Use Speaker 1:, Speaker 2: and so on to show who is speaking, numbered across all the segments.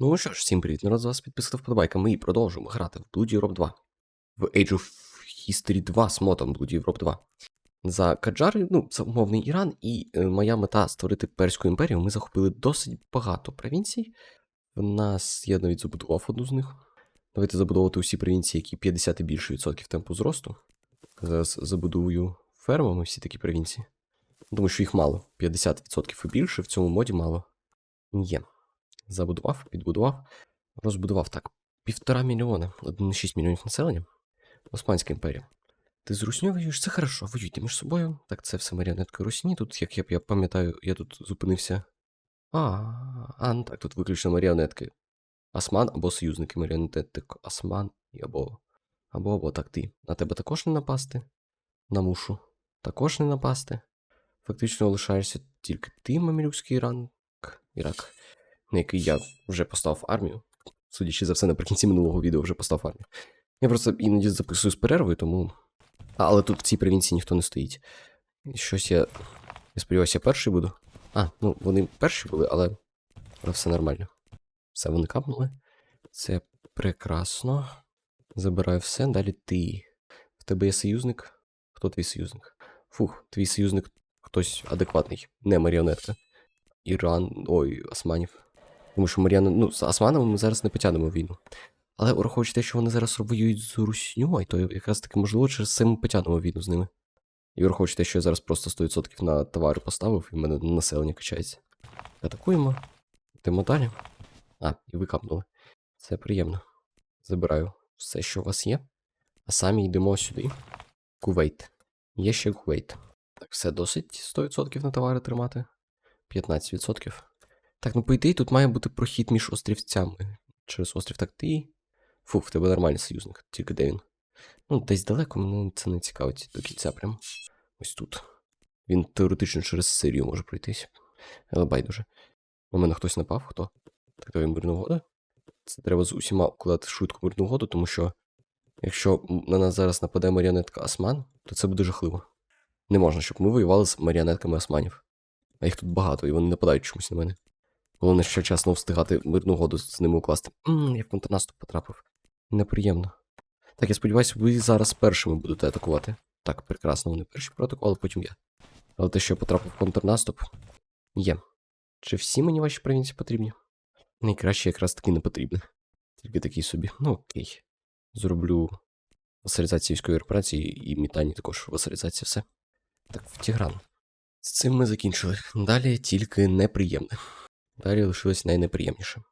Speaker 1: Ну що ж, всім привіт, народ з вас підписка вподобайка. Ми продовжуємо грати в Blood Europe 2. В Age of History 2 з модом Blood Europe 2. За Каджари, ну, це умовний Іран, і е, моя мета створити Перську імперію. Ми захопили досить багато провінцій. В нас я навіть забудував одну з них. Давайте забудовувати усі провінції, які 50 і більше відсотків темпу зросту. Зараз забудую фермами всі такі провінції. Думаю, що їх мало. 50% і більше в цьому моді мало. Є. Забудував, підбудував, розбудував так. Півтора мільйона, 1,6 мільйонів населення. Османська імперія. Ти з Русню воюєш, це хорошо, воюйте між собою. Так, це все маріонетка Русні. Тут, як я, я пам'ятаю, я тут зупинився. А, а, ну так, тут виключно маріонетки. Осман або союзники маріонеток Осман і або. Або або так ти. На тебе також не напасти. На мушу. Також не напасти. Фактично лишаєшся тільки ти, мамілюкський Іран. Ірак на який я вже поставив армію. Судячи за все, наприкінці минулого відео вже поставив армію. Я просто іноді записую з перервою, тому. Але тут в цій провінції ніхто не стоїть. Щось я. Я сподіваюся, я перший буду. А, ну вони перші були, але. Але все нормально. Все, вони капнули. Це прекрасно. Забираю все. Далі ти. В тебе є союзник. Хто твій союзник? Фух, твій союзник хтось адекватний, не маріонетка. Іран. Ой, Османів. Тому що Мар'яна, ну, з Османами ми зараз не потягнемо війну. Але враховуючи те, що вони зараз воюють з Русню, то якраз таки можливо через це ми потягнемо війну з ними. І враховуючи те, що я зараз просто 100% на товари поставив, і в мене населення качається. Атакуємо. Йдемо далі. А, і ви капнули. Це приємно. Забираю все, що у вас є. А самі йдемо сюди. Кувейт. Є ще Кувейт. Так, все досить 100% на товари тримати. 15%. Так, ну по ідеї тут має бути прохід між острівцями. Через острів так ти. Фух, в тебе нормальний союзник, тільки де він. Ну, десь далеко, мене це не цікавить до кінця прям. Ось тут. Він теоретично через Сирію може пройтись. Але байдуже. У мене хтось напав, хто? Так, давай мирну угоду. Це треба з усіма укладати швидку мирну угоду, тому що якщо на нас зараз нападе маріонетка Осман, то це буде жахливо. Не можна, щоб ми воювали з маріонетками Османів. А їх тут багато, і вони нападають чомусь на мене. Головне, ще вчасно встигати мирну угоду з ними укласти. Ммм, я в контрнаступ потрапив. Неприємно. Так, я сподіваюся, ви зараз першими будете атакувати. Так, прекрасно, вони перші проатакували, потім я. Але те, що я потрапив в контрнаступ, є. Чи всі мені ваші провінції потрібні? Найкраще якраз таки не потрібне. Тільки такий собі. Ну окей. Зроблю васалізацію військової операції і мітані також васалізація все. Так, в Тігран. З цим ми закінчили. Далі тільки неприємне. Далі лишилось найнеприємніше.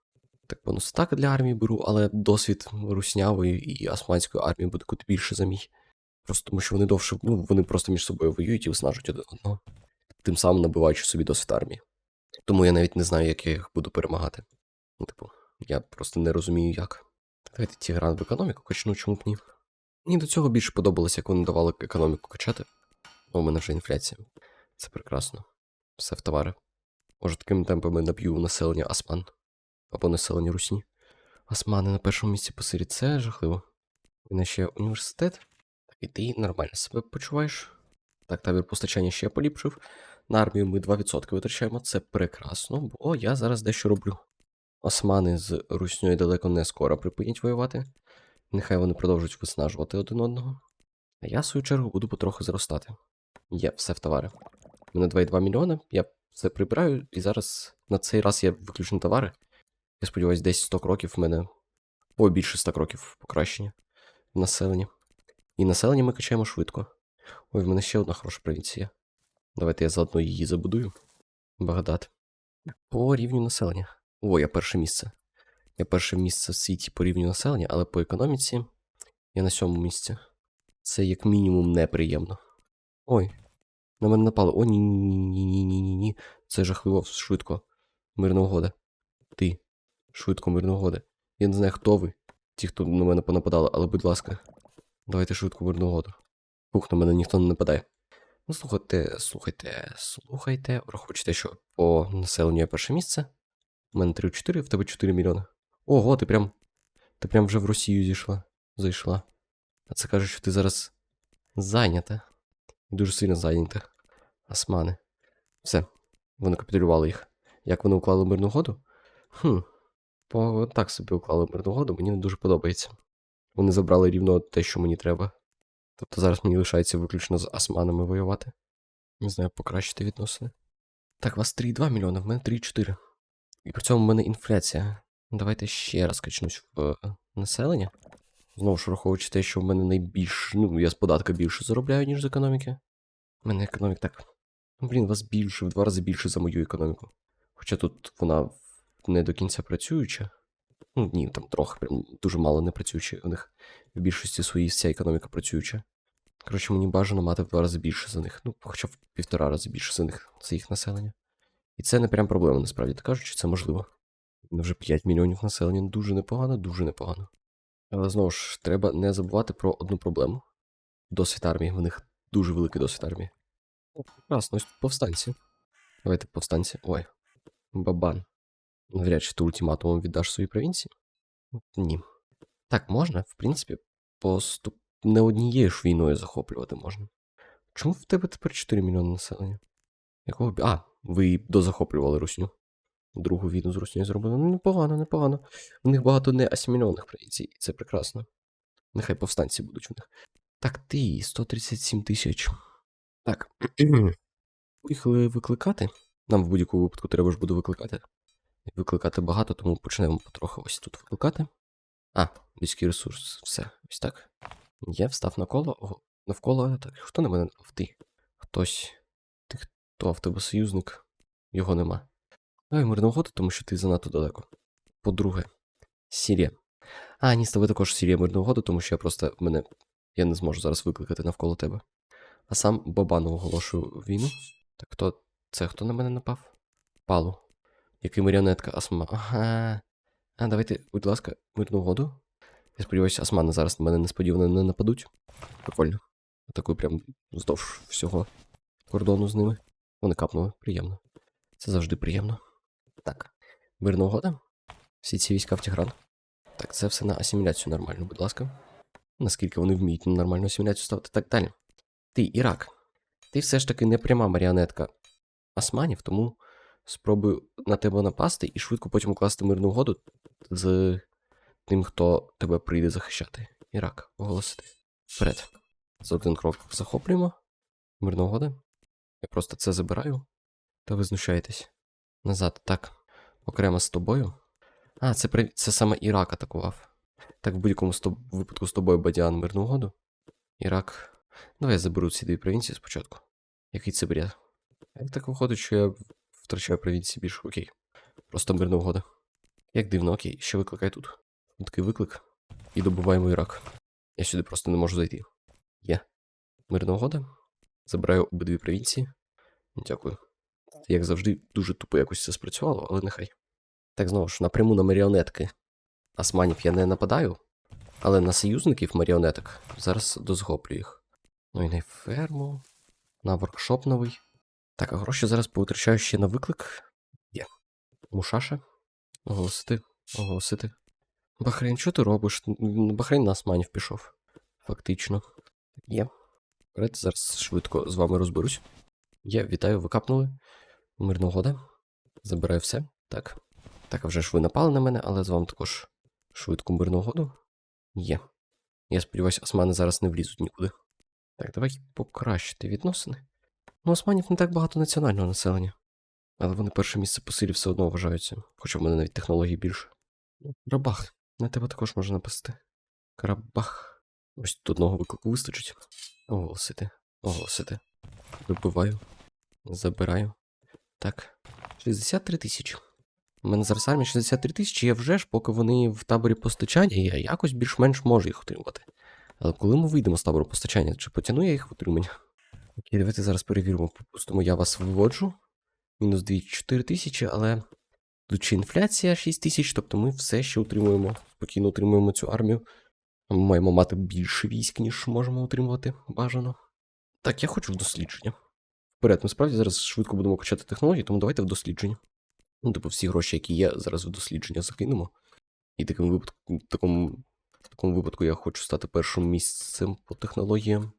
Speaker 1: Так, бонус так для армії беру, але досвід руснявої і османської армії буде куди більше за мій. Просто тому що вони довше, ну, вони просто між собою воюють і виснажують один одного. Тим самим набиваючи собі досвід армії. Тому я навіть не знаю, як я їх буду перемагати. Ну, типу, я просто не розумію, як. Давайте Тігран в економіку качну, чому б ні. Мені до цього більше подобалося, як вони давали економіку качати. У мене вже інфляція. Це прекрасно. Все в товари. Може, такими темпами наб'ю населення Осман. Або населення Русні. Османи на першому місці по Сирі. Це жахливо. Мене ще університет. Так, і ти нормально себе почуваєш. Так, табір постачання ще поліпшив. На армію ми 2% витрачаємо. Це прекрасно, бо я зараз дещо роблю. Османи з Русньою далеко не скоро припинять воювати. Нехай вони продовжують виснажувати один одного. А я, в свою чергу, буду потроху зростати. Є, все в товари. Мене 2,2 мільйони. Я все прибираю, і зараз на цей раз я виключно товари. Я сподіваюся, десь 100 кроків в мене. О, більше 100 кроків покращення в населенні. І населення ми качаємо швидко. Ой, в мене ще одна хороша провінція. Давайте я заодно її забудую. Багдад. По рівню населення. О, я перше місце. Я перше місце в світі по рівню населення, але по економіці я на сьомому місці. Це як мінімум неприємно. Ой, на мене напали. О, ні ні ні ні ні ні Це жахливо швидко. Мирна угода. Ти. Швидко, мирна угода. Я не знаю, хто ви. Ті, хто на мене понападали, але будь ласка, давайте швидко мирну угоду. Фух, на мене ніхто не нападає. Ну, слухайте, слухайте, слухайте. Враховуйте, що по населенню я перше місце. У мене 3-4, в тебе 4 мільйони. Ого, ти прям. Ти прям вже в Росію зійшла. Зайшла. А це каже, що ти зараз зайнята. Дуже сильно зайнята. Османи. Все. Вони капітулювали їх. Як вони уклали мирну угоду? Хм. По так собі уклали мирну угоду, мені не дуже подобається. Вони забрали рівно те, що мені треба. Тобто зараз мені лишається виключно з османами воювати. Не знаю, покращити відносини. Так, у вас 3,2 мільйона, в мене 3,4. І при цьому в мене інфляція. Давайте ще раз качнусь в е, населення. Знову ж враховуючи те, що в мене найбільш. Ну, я з податка більше заробляю, ніж з економіки. У мене економік так. Ну, блін, вас більше, в два рази більше за мою економіку. Хоча тут вона не до кінця працююча. Ну, ні, там трохи, прям дуже мало не працююча. У них в більшості своїй вся економіка працююча. Коротше, мені бажано мати в два рази більше за них. Ну, хоча в півтора рази більше за них, за їх населення. І це не прям проблема, насправді так кажучи, це можливо. Вже 5 мільйонів населення дуже непогано, дуже непогано. Але знову ж, треба не забувати про одну проблему. Досвід армії. В них дуже великий досвід армії. О, прекрасно, ось повстанці. Давайте повстанці. Ой. Бабан. Навряд чи ти ультиматумом віддаш свої провінції? Ні. Так, можна, в принципі, поступ... не однією ж війною захоплювати можна. Чому в тебе тепер 4 мільйони населення? Якого б. А, ви дозахоплювали русню. Другу війну з Руснею зробили. Ну, непогано, непогано. В них багато не асимільованих провінцій, і це прекрасно. Нехай повстанці будуть в них. Так, ти, 137 тисяч. Так. Поїхали викликати. Нам в будь-якому випадку треба ж буде викликати. Викликати багато, тому почнемо потроху ось тут викликати. А, людський ресурс, все, ось так. Я встав на коло, навколо. Так, хто на мене? Ти? Хтось. Ти хто в союзник? Його нема. Давай мирну угоду, тому що ти занадто далеко. По-друге, Сірія. А, ні, з тобою також Сірія мирну угоду, тому що я просто мене. Я не зможу зараз викликати навколо тебе. А сам Бабану оголошую війну. Так хто. Це хто на мене напав? Палу. Який маріонетка Асма. Ага. А, давайте, будь ласка, мирну угоду. Я сподіваюся, османи зараз на мене несподівано не нападуть. Прикольно. Атакую прям вздовж всього кордону з ними. Вони капнули. Приємно. Це завжди приємно. Так. Мирна угода. Всі ці війська в Тігран. Так, це все на асиміляцію нормально, будь ласка. Наскільки вони вміють нормальну асиміляцію ставити. Так далі. Ти, Ірак. Ти все ж таки не пряма маріонетка османів, тому спробую на тебе напасти і швидко потім укласти мирну угоду з тим, хто тебе прийде захищати. Ірак, оголосити. Вперед. За один крок захоплюємо. Мирна угода. Я просто це забираю. Та ви знущаєтесь. Назад, так. Окремо з тобою. А, це, при... це саме Ірак атакував. Так, в будь-якому з випадку з тобою Бадіан мирну угоду. Ірак. Давай я заберу ці дві провінції спочатку. Який це бред? Як так виходить, що я втрачаю провінції більше? Окей. Просто мирна угода. Як дивно, окей, ще викликай тут. Такий виклик. І добуваємо Ірак. Я сюди просто не можу зайти. Є. Мирна угода. Забираю обидві провінції. Дякую. Як завжди, дуже тупо якось це спрацювало, але нехай. Так знову ж, напряму на маріонетки. Османів я не нападаю, але на союзників маріонеток зараз дозгоплю їх. Ну і на ферму, на воркшоп новий. Так, а гроші зараз повитрачаю ще на виклик. Є. Мушаша. Оголосити. Оголосити. Бахрейн, що ти робиш? Бахрейн на османів пішов. Фактично. Є. Вперед, зараз швидко з вами розберусь. Є, вітаю, ви капнули. Мирна угода. Забираю все. Так. Так, а вже ж ви напали на мене, але з вами також швидку мирну угоду. Є. Я сподіваюся, османи зараз не влізуть нікуди. Так, давай покращити відносини. Ну, османів не так багато національного населення. Але вони перше місце по силі все одно вважаються, хоча в мене навіть технологій більше. Карабах, на тебе також можна напасти. Карабах. Ось тут одного виклику вистачить. Оголосити. Оголосити. Вибиваю. Забираю. Так. 63 тисячі. У мене зараз армія 63 тисячі, я вже ж, поки вони в таборі постачання, я якось більш-менш можу їх отримати. Але коли ми вийдемо з табору постачання, чи потягну я їх в утримання? Окей, давайте зараз перевіримо. Припустимо, я вас виводжу. Мінус 2,4 тисячі, але тут ще інфляція 6 тисяч, тобто ми все ще утримуємо, спокійно утримуємо цю армію. Ми маємо мати більше військ, ніж можемо утримувати бажано. Так, я хочу в дослідження. Вперед, ми справді зараз швидко будемо качати технології, тому давайте в дослідження. Ну, типу, всі гроші, які є, зараз в дослідження закинемо. І таким випадку, в такому, в такому випадку я хочу стати першим місцем по технологіям.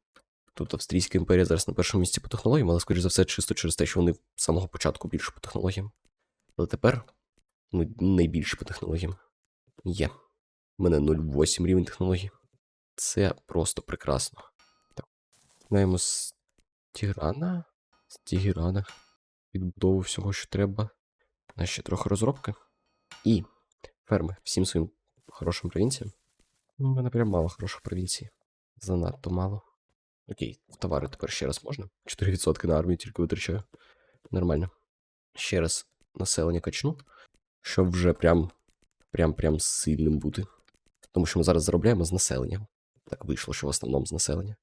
Speaker 1: Тут Австрійська імперія зараз на першому місці по технологіям, але, скоріш за все, чисто через те, що вони з самого початку більше по технологіям. Але тепер Ну, найбільші по технологіям. Є. У мене 0,8 рівень технологій. Це просто прекрасно. Так. Починаємо з Тіграна. З Тіграна. Відбудову всього, що треба. А ще трохи розробки. І ферми всім своїм хорошим провінціям. Ну, У мене прям мало хороших провінцій. Занадто мало. Окей, товари тепер ще раз можна. 4% на армію тільки витрачаю. Нормально. Ще раз населення качну, щоб вже прям прям прям сильним бути. Тому що ми зараз заробляємо з населення. Так вийшло, що в основному з населення.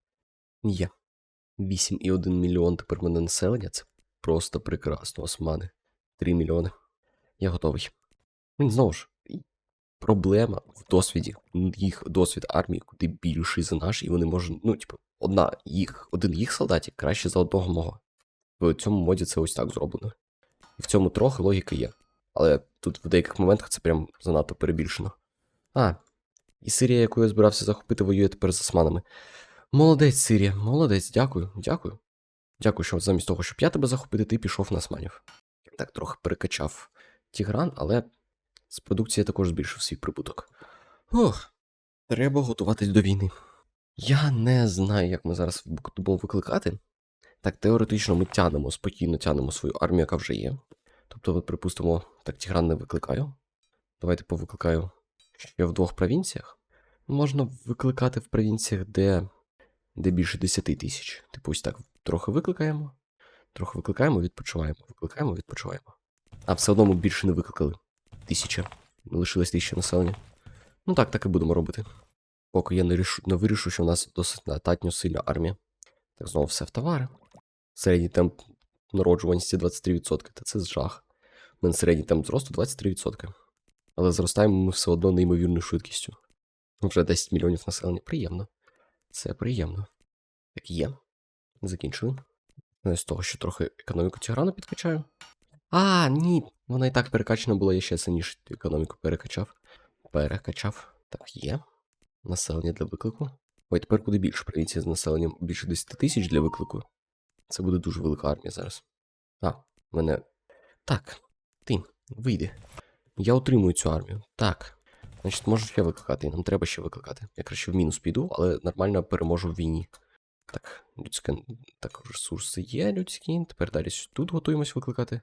Speaker 1: Є. 8,1 мільйон тепер мене населення. Це просто прекрасно, османи. 3 мільйони. Я готовий. Ну, Знову ж, проблема в досвіді. Їх досвід армії куди більший за наш, і вони можуть, ну, типу, одна їх, один їх солдатів краще за одного мого. В цьому моді це ось так зроблено. І в цьому трохи логіка є. Але тут в деяких моментах це прям занадто перебільшено. А, і Сирія, яку я збирався захопити, воює тепер з османами. Молодець, Сирія, молодець, дякую, дякую. Дякую, що замість того, щоб я тебе захопити, ти пішов на османів. Так, трохи перекачав Тігран, але з продукції я також збільшив свій прибуток. Ох, треба готуватись до війни. Я не знаю, як ми зараз футбол викликати. Так, теоретично ми тянемо, спокійно тянемо свою армію, яка вже є. Тобто, от, припустимо, так Тігран не викликаю. Давайте повикликаю ще в двох провінціях. Можна викликати в провінціях, де, де більше 10 тисяч. Типу, ось так трохи викликаємо, трохи викликаємо, відпочиваємо, викликаємо, відпочиваємо. А все одно ми більше не викликали. Тисяча. Лишилось тисяча населення. Ну так, так і будемо робити. Поки я не, рішу, не вирішу, що в нас досить достатньо сильна армія. Так, знову все в товари. Середній темп народжуваності 23%, та це жах. У мене середній темп зросту 23%. Але зростаємо ми все одно неймовірною швидкістю. Вже 10 мільйонів населення. Приємно. Це приємно. Так є. Закінчили. Ну, з того, що трохи економіку Тіграну підкачаю. А, ні. Вона і так перекачана була, я ще сильніше економіку перекачав. Перекачав. Так, є. Населення для виклику. Ой, тепер буде більше провінція з населенням більше 10 тисяч для виклику. Це буде дуже велика армія зараз. А, мене. Так, ти, вийди. Я отримую цю армію. Так. Значить, можу ще викликати, нам треба ще викликати. Я краще в мінус піду, але нормально переможу в війні. Так, людське. Так, ресурси є людські. Тепер далі тут готуємось викликати.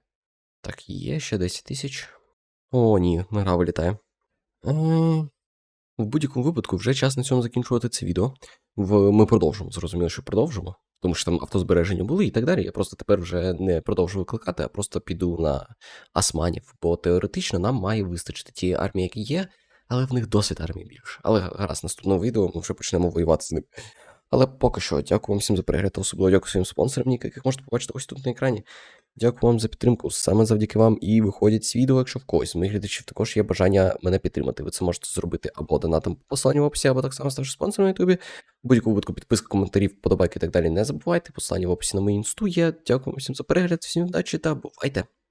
Speaker 1: Так, є ще 10 тисяч. О, ні, гра вилітає. Е, В будь-якому випадку вже час на цьому закінчувати це відео. В... Ми продовжимо, зрозуміло, що продовжимо. Тому що там автозбереження були і так далі. Я просто тепер вже не продовжу викликати, а просто піду на османів. Бо теоретично нам має вистачити тієї армії, які є, але в них досвід армії більше. Але гаразд, наступного відео ми вже почнемо воювати з ним. Але поки що, дякую вам всім за перегляд, особливо дякую своїм спонсорам, яких можете побачити ось тут на екрані. Дякую вам за підтримку. Саме завдяки вам і виходять ці відео, якщо в когось з моїх глядачів також є бажання мене підтримати. Ви це можете зробити або донатом по посиланню в описі, або так само ставши спонсором на Ютубі. Будь-якому випадку підписка, коментарів, подобайки і так далі не забувайте. Посилання в описі на мою інсту є. Дякую вам всім за перегляд, всім удачі та бувайте!